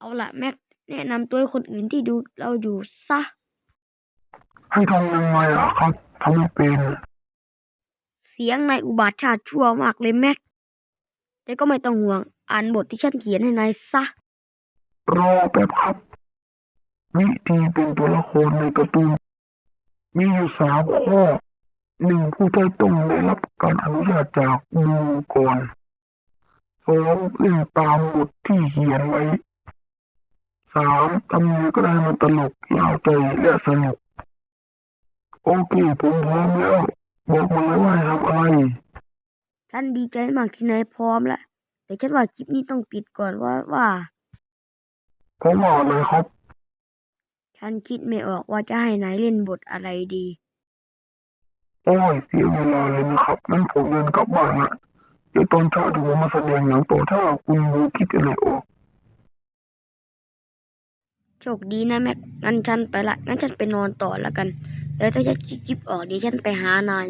เอาล่ะแม็กแนะนำตัวให้คนอื่นที่ดูเราอยู่ซะ ให้ทำยังไงล่ะครับทำไม่เป็นเสียงนายอุบาทชาติชั่วมากเลยแม็ก แต่ก็ไม่ต้องห่วง อ่านบทที่ฉันเขียนให้นายซะ รอแป๊บครับ วิธีเป็นตัวละครในการ์ตูนมีอยู่สามข้อหนึ่งผู้ใช้ต้องได้รับการอนุญาตจากมือก่อนสองเล่นตามบทที่เขียนไว้ สามทำยังไงก็ได้มันตลกเล่าใจและสนุก โอเค ผมพร้อมแล้ว บอกมาเลยว่าให้ทำอะไร ฉันดีใจมากที่นายพร้อมแล้ว แต่ฉันว่าคลิปนี้ต้องปิดก่อนว่าว่าเพราะว่าอะไรครับ ฉันคิดไม่ออกว่าจะให้นายเล่นบทอะไรดี โอ้ยเสียเวลาเลยนะครับงั้นผมเดินกลับบ้านละเดี๋ยวตอนเช้าถึงผมมาแสดงหนังต่อถ้าคุณรู้คิดอะไรออกโช คดีนะแม็กงั้นฉันไปละงั้นฉันไปนอนต่อแล้วกัน แล้วถ้าฉันคิดคลิปออกดีฉันไปหานาย